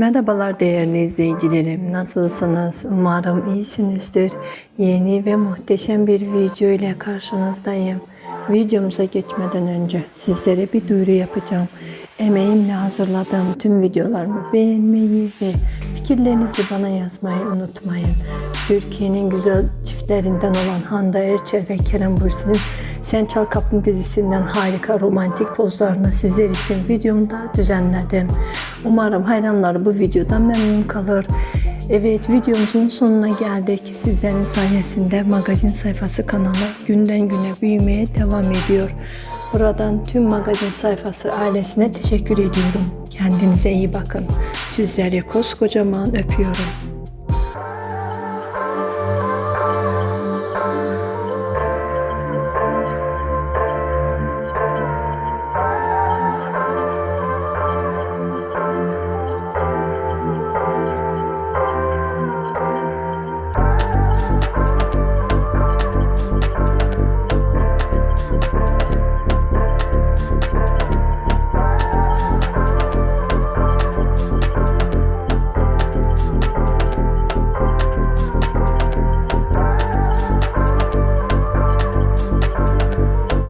Merhabalar değerli izleyicilerim. Nasılsınız? Umarım iyisinizdir. Yeni ve muhteşem bir video ile karşınızdayım. Videomuza geçmeden önce sizlere bir duyuru yapacağım. Emeğimle hazırladığım tüm videolarımı beğenmeyi ve fikirlerinizi bana yazmayı unutmayın. Türkiye'nin güzel çiftlerinden olan Hande Erçel ve Kerem Bürsin'in Sen Çal Kapım dizisinden harika romantik pozlarını sizler için videomda düzenledim. Umarım hayranlar bu videodan memnun kalır. Evet videomuzun sonuna geldik. Sizlerin sayesinde magazin sayfası kanalı günden güne büyümeye devam ediyor. Buradan tüm magazin sayfası ailesine teşekkür ediyorum. Kendinize iyi bakın. Sizleri koskocaman öpüyorum.